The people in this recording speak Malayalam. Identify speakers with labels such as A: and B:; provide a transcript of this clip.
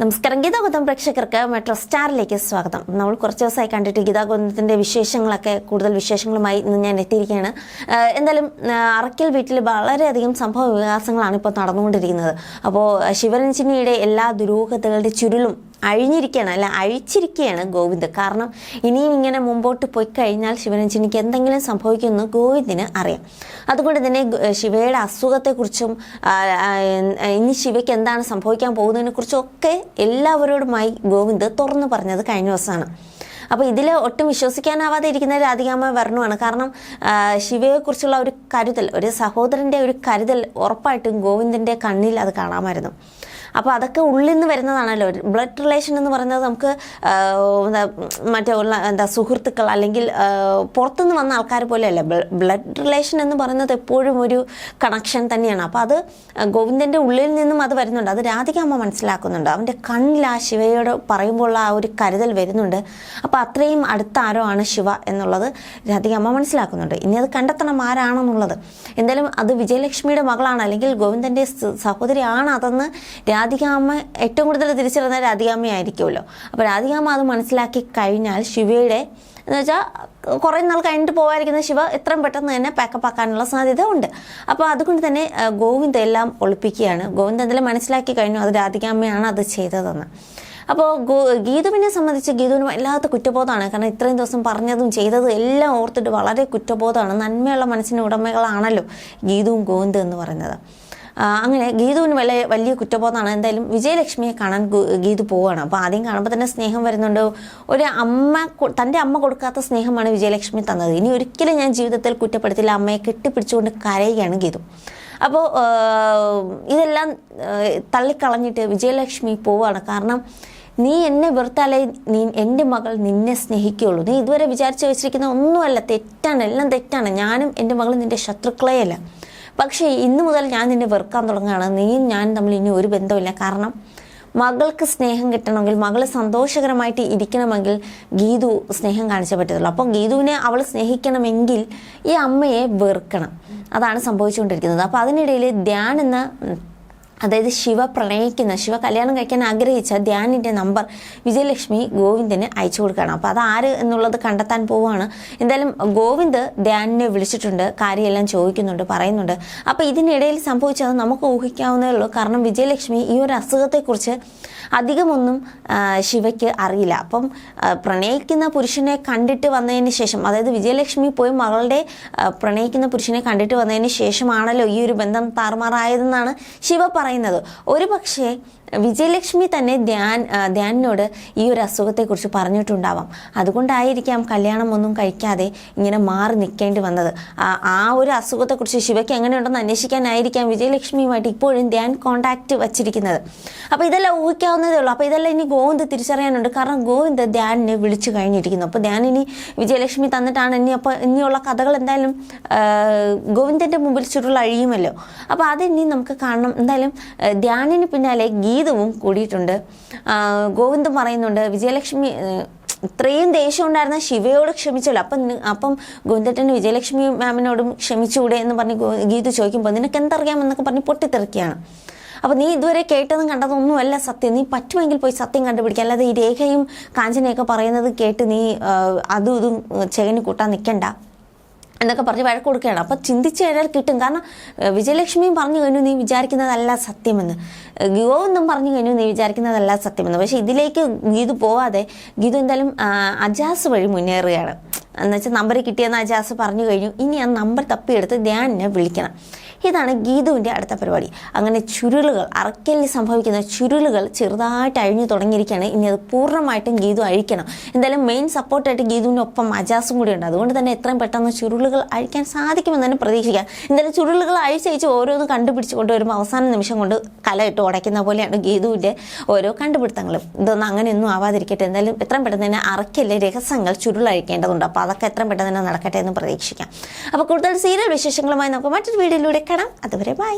A: നമസ്കാരം. ഗീതാഗോതം പ്രേക്ഷകർക്ക് മെട്രോ സ്റ്റാറിലേക്ക് സ്വാഗതം. നമ്മൾ കുറച്ച് ദിവസമായി കണ്ടിട്ട് ഗീതാഗോതത്തിന്റെ വിശേഷങ്ങളൊക്കെ കൂടുതൽ വിശേഷങ്ങളുമായി ഇന്ന് ഞാൻ എത്തിയിരിക്കുകയാണ്. എന്തായാലും അറക്കൽ വീട്ടിൽ വളരെയധികം സംഭവ വികാസങ്ങളാണ് ഇപ്പോൾ നടന്നുകൊണ്ടിരിക്കുന്നത്. അപ്പോൾ ശിവരഞ്ജിനിയുടെ എല്ലാ ദുരൂഹതകളുടെ ചുരുളും അഴിഞ്ഞിരിക്കുകയാണ് അല്ല അഴിച്ചിരിക്കുകയാണ് ഗോവിന്ദ്. കാരണം ഇനിയും ഇങ്ങനെ മുമ്പോട്ട് പോയി കഴിഞ്ഞാൽ ശിവരഞ്ജിനിക്ക് എന്തെങ്കിലും സംഭവിക്കുമെന്ന് ഗോവിന്ദിന് അറിയാം. അതുകൊണ്ട് തന്നെ ശിവയുടെ അസുഖത്തെക്കുറിച്ചും ഇനി ശിവയ്ക്ക് എന്താണ് സംഭവിക്കാൻ പോകുന്നതിനെ ഒക്കെ എല്ലാവരോടുമായി ഗോവിന്ദ് തുറന്നു പറഞ്ഞത് കഴിഞ്ഞ ദിവസമാണ്. അപ്പോൾ ഇതിൽ ഒട്ടും വിശ്വസിക്കാനാവാതെ ഇരിക്കുന്ന രാധികാമ്മ വർണമാണ് കാരണം ശിവയെക്കുറിച്ചുള്ള ഒരു കരുതൽ ഒരു സഹോദരന്റെ ഒരു കരുതൽ ഉറപ്പായിട്ടും ഗോവിന്ദന്റെ കണ്ണിൽ അത് കാണാമായിരുന്നു. അപ്പോൾ അതൊക്കെ ഉള്ളിൽ നിന്ന് വരുന്നതാണല്ലോ. ബ്ലഡ് റിലേഷൻ എന്ന് പറയുന്നത് നമുക്ക് മറ്റേ ഉള്ള എന്താ സുഹൃത്തുക്കൾ അല്ലെങ്കിൽ പുറത്തുനിന്ന് വന്ന ആൾക്കാർ പോലെയല്ല. ബ്ലഡ് റിലേഷൻ എന്ന് പറയുന്നത് എപ്പോഴും ഒരു കണക്ഷൻ തന്നെയാണ്. അപ്പോൾ അത് ഗോവിന്ദന്റെ ഉള്ളിൽ നിന്നും അത് വരുന്നുണ്ട്. അത് രാധികാമ്മ മനസ്സിലാക്കുന്നുണ്ട്. അവന്റെ കണ്ണിൽ ആ ശിവയോട് പറയുമ്പോൾ ആ ഒരു കരുതൽ വരുന്നുണ്ട്. അപ്പോൾ അത്രയും അടുത്ത ആരോ ആണ് ശിവ എന്നുള്ളത് രാധികാമ്മ മനസ്സിലാക്കുന്നുണ്ട്. ഇനി അത് കണ്ടെത്തണം ആരാണെന്നുള്ളത്. എന്തായാലും അത് വിജയലക്ഷ്മിയുടെ മകളാണ് അല്ലെങ്കിൽ ഗോവിന്ദന്റെ സഹോദരിയാണ് അതെന്ന് രാധികാമ്മ ഏറ്റവും കൂടുതൽ തിരിച്ചറിയുന്ന രാധികാമ്മയായിരിക്കുമല്ലോ. അപ്പോൾ രാധികാമ്മ അത് മനസ്സിലാക്കി കഴിഞ്ഞാൽ ശിവയുടെ എന്ന് വെച്ചാൽ കുറേ നാൾ കഴിഞ്ഞിട്ട് പോകാതിരിക്കുന്ന ശിവ എത്രയും പെട്ടെന്ന് തന്നെ പാക്കപ്പ് ആക്കാനുള്ള സാധ്യത ഉണ്ട്. അപ്പോൾ അതുകൊണ്ട് തന്നെ ഗോവിന്ദ എല്ലാം ഒളിപ്പിക്കുകയാണ്. ഗോവിന്ദ് എന്തെങ്കിലും മനസ്സിലാക്കി കഴിഞ്ഞു അത് രാധികാമ്മയാണ് അത് ചെയ്തതെന്ന്. അപ്പോൾ ഗോ ഗീതുവിനെ സംബന്ധിച്ച് ഗീതുവിന് വല്ലാത്ത കുറ്റബോധമാണ്. കാരണം ഇത്രയും ദിവസം പറഞ്ഞതും ചെയ്തതും എല്ലാം ഓർത്തിട്ട് വളരെ കുറ്റബോധമാണ്. നന്മയുള്ള മനസ്സിന് ഉടമകളാണല്ലോ ഗീതുവും ഗോവിന്ദ് എന്ന് പറയുന്നത്. അങ്ങനെ ഗീതുവിന് വലിയ വലിയ കുറ്റബോധമാണ്. എന്തായാലും വിജയലക്ഷ്മിയെ കാണാൻ ഗീതു പോവുകയാണ്. അപ്പോൾ ആദ്യം കാണുമ്പോൾ തന്നെ സ്നേഹം വരുന്നുണ്ട്. ഒരു അമ്മ തന്റെ അമ്മ കൊടുക്കാത്ത സ്നേഹമാണ് വിജയലക്ഷ്മി തന്നത്. ഇനി ഒരിക്കലും ഞാൻ ജീവിതത്തിൽ കുറ്റപ്പെടുത്തില്ല. അമ്മയെ കെട്ടിപ്പിടിച്ചുകൊണ്ട് കരയുകയാണ് ഗീതു. അപ്പോൾ ഇതെല്ലാം തള്ളിക്കളഞ്ഞിട്ട് വിജയലക്ഷ്മി പോവുകയാണ്. കാരണം നീ എന്നെ വെറുത്താലേ നീ എന്റെ മകൾ നിന്നെ സ്നേഹിക്കുകയുള്ളൂ. നീ ഇതുവരെ വിചാരിച്ചു വെച്ചിരിക്കുന്ന ഒന്നുമല്ല. തെറ്റാണ്. എല്ലാം തെറ്റാണ്. ഞാനും എന്റെ മകളും നിന്റെ ശത്രുക്കളെയല്ല. പക്ഷേ ഇന്നു മുതൽ ഞാൻ നിന്നെ വെറുക്കാൻ തുടങ്ങുകയാണ്. നീയും ഞാനും തമ്മിൽ ഇനി ഒരു ബന്ധമില്ല കാരണം മകൾക്ക് സ്നേഹം കിട്ടണമെങ്കിൽ മകൾ സന്തോഷകരമായിട്ട് ഇരിക്കണമെങ്കിൽ ഗീതു സ്നേഹം കാണിച്ചേ പറ്റത്തുള്ളൂ. അപ്പോൾ ഗീതുവിനെ അവൾ സ്നേഹിക്കണമെങ്കിൽ ഈ അമ്മയെ വെറുക്കണം. അതാണ് സംഭവിച്ചുകൊണ്ടിരിക്കുന്നത്. അപ്പോൾ അതിനിടയിൽ ധ്യാൻ എന്ന അതായത് ശിവ പ്രണയിക്കുന്ന ശിവ കല്യാണം കഴിക്കാൻ ആഗ്രഹിച്ച ധ്യാനിന്റെ നമ്പർ വിജയലക്ഷ്മി ഗോവിന്ദന് അയച്ചു കൊടുക്കുകയാണ്. അപ്പോൾ അത് ആര് എന്നുള്ളത് കണ്ടെത്താൻ പോവുകയാണ്. എന്തായാലും ഗോവിന്ദ് ധ്യാനിനെ വിളിച്ചിട്ടുണ്ട് കാര്യമെല്ലാം ചോദിക്കുന്നുണ്ട് പറയുന്നുണ്ട്. അപ്പോൾ ഇതിനിടയിൽ സംഭവിച്ചത് നമുക്ക് ഊഹിക്കാവുന്നേ ഉള്ളൂ. കാരണം വിജയലക്ഷ്മി ഈ ഒരു അസുഖത്തെക്കുറിച്ച് അധികമൊന്നും ശിവയ്ക്ക് അറിയില്ല. അപ്പം പ്രണയിക്കുന്ന പുരുഷനെ കണ്ടിട്ട് വന്നതിന് ശേഷം അതായത് വിജയലക്ഷ്മി പോയി മകളുടെ പ്രണയിക്കുന്ന പുരുഷനെ കണ്ടിട്ട് വന്നതിന് ശേഷമാണല്ലോ ഈ ഒരു ബന്ധം താറുമാറായതെന്നാണ് ശിവ പറയുന്നത്. ഒരു പക്ഷേ വിജയലക്ഷ്മി തന്നെ ധ്യാൻ ധ്യാനിനോട് ഈ ഒരു അസുഖത്തെക്കുറിച്ച് പറഞ്ഞിട്ടുണ്ടാവാം. അതുകൊണ്ടായിരിക്കാം കല്യാണം ഒന്നും കഴിക്കാതെ ഇങ്ങനെ മാറി നിൽക്കേണ്ടി വന്നത്. ആ ഒരു അസുഖത്തെക്കുറിച്ച് ശിവയ്ക്ക് എങ്ങനെയുണ്ടെന്ന് അന്വേഷിക്കാനായിരിക്കാം വിജയലക്ഷ്മിയുമായിട്ട് ഇപ്പോഴും ധ്യാൻ കോണ്ടാക്ട് വച്ചിരിക്കുന്നത്. അപ്പോൾ ഇതെല്ലാം ഊഹിക്കാവുന്നതേ ഉള്ളൂ. അപ്പോൾ ഇതെല്ലാം ഇനി ഗോവിന്ദ് തിരിച്ചറിയാനുണ്ട്. കാരണം ഗോവിന്ദ് ധ്യാനിനെ വിളിച്ചു കഴിഞ്ഞിരിക്കുന്നു. അപ്പോൾ ധ്യാൻ ഇനി വിജയലക്ഷ്മി തന്നിട്ടാണ് ഇനി അപ്പോൾ ഇനിയുള്ള കഥകൾ എന്തായാലും ഗോവിന്ദന്റെ മുമ്പിൽ ചുരുൾ അഴിയുമല്ലോ അപ്പോൾ അതിനി നമുക്ക് കാണണം. എന്തായാലും ധ്യാനിന് പിന്നാലെ ഗീതവും കൂടിയിട്ടുണ്ട്. ഗോവിന്ദം പറയുന്നുണ്ട് വിജയലക്ഷ്മി ഇത്രയും ദേഷ്യം ഉണ്ടായിരുന്ന ശിവയോട് ക്ഷമിച്ചല്ലോ അപ്പം അപ്പം ഗോവിന്ദട്ടന് വിജയലക്ഷ്മി മാമിനോടും ക്ഷമിച്ചുകൂടെ എന്ന് പറഞ്ഞ് ഗീത ചോദിക്കുമ്പോൾ നിനക്ക് എന്തറിയാമെന്നൊക്കെ പറഞ്ഞ് പൊട്ടിത്തെറിക്കുകയാണ്. അപ്പോൾ നീ ഇതുവരെ കേട്ടതും കണ്ടതൊന്നുമല്ല സത്യം. നീ പറ്റുമെങ്കിൽ പോയി സത്യം കണ്ടുപിടിക്കുക അല്ലാതെ ഈ രേഖയും കാഞ്ചനയൊക്കെ പറയുന്നത് കേട്ട് നീ അതും ഇതും ചെകന് കൂട്ടാൻ നിൽക്കണ്ട എന്നൊക്കെ പറഞ്ഞ് വഴക്ക് കൊടുക്കുകയാണ് അപ്പോൾ ചിന്തിച്ച് കഴിഞ്ഞാൽ കിട്ടും. കാരണം വിജയലക്ഷ്മിയും പറഞ്ഞു കഴിഞ്ഞു നീ വിചാരിക്കുന്നതല്ല സത്യമെന്ന്. ഏഹ്, ഗോവിന്ദും പറഞ്ഞു കഴിഞ്ഞു നീ വിചാരിക്കുന്നതല്ല സത്യമെന്ന്. പക്ഷേ ഇതിലേക്ക് ഗീതു പോവാതെ ഗീതു എന്തായാലും അജാസ് വഴി മുന്നേറുകയാണ്. എന്നുവെച്ചാൽ നമ്പർ കിട്ടിയെന്ന് അജാസ് പറഞ്ഞു കഴിഞ്ഞു. ഇനി ആ നമ്പർ തപ്പിയെടുത്ത് ധ്യാനിനെ വിളിക്കണം. ഇതാണ് ഗീതുവിന്റെ അടുത്ത പരിപാടി. അങ്ങനെ ചുരുളുകൾ അറക്കലിൽ സംഭവിക്കുന്ന ചുരുളുകൾ ചെറുതായിട്ട് അഴിഞ്ഞു തുടങ്ങിയിരിക്കുകയാണ്. ഇനി അത് പൂർണമായിട്ടും ഗീതു അഴിക്കണം. എന്തായാലും മെയിൻ സപ്പോർട്ടായിട്ട് ഗീതുവിനൊപ്പം അജാസും കൂടി ഉണ്ട്. അതുകൊണ്ട് തന്നെ എത്രയും പെട്ടെന്ന് ചുരുളുകൾ അഴിക്കാൻ സാധിക്കുമെന്ന് തന്നെ പ്രതീക്ഷിക്കാം. എന്തായാലും ചുരുളുകൾ അഴിച്ചയച്ച് ഓരോന്ന് കണ്ടുപിടിച്ച് കൊണ്ടുവരുമ്പോൾ അവസാന നിമിഷം കൊണ്ട് കലയിട്ട് ഉടയ്ക്കുന്ന പോലെയാണ് ഗീതുവിന്റെ ഓരോ കണ്ടുപിടുത്തങ്ങളും. ഇതൊന്നും അങ്ങനെയൊന്നും ആവാതിരിക്കട്ടെ. എന്തായാലും എത്രയും പെട്ടെന്ന് തന്നെ അറക്കലിലെ രഹസ്യങ്ങൾ ചുരുളഴിക്കേണ്ടതുണ്ട്. അപ്പോൾ അതൊക്കെ എത്രയും പെട്ടെന്ന് തന്നെ നടക്കട്ടെ എന്ന് പ്രതീക്ഷിക്കാം. അപ്പോൾ കൂടുതൽ സീരിയൽ വിശേഷങ്ങളുമായി നമുക്ക് മറ്റൊരു വീഡിയോയിലൂടെ കാണാം. അതുവരെ ബൈ.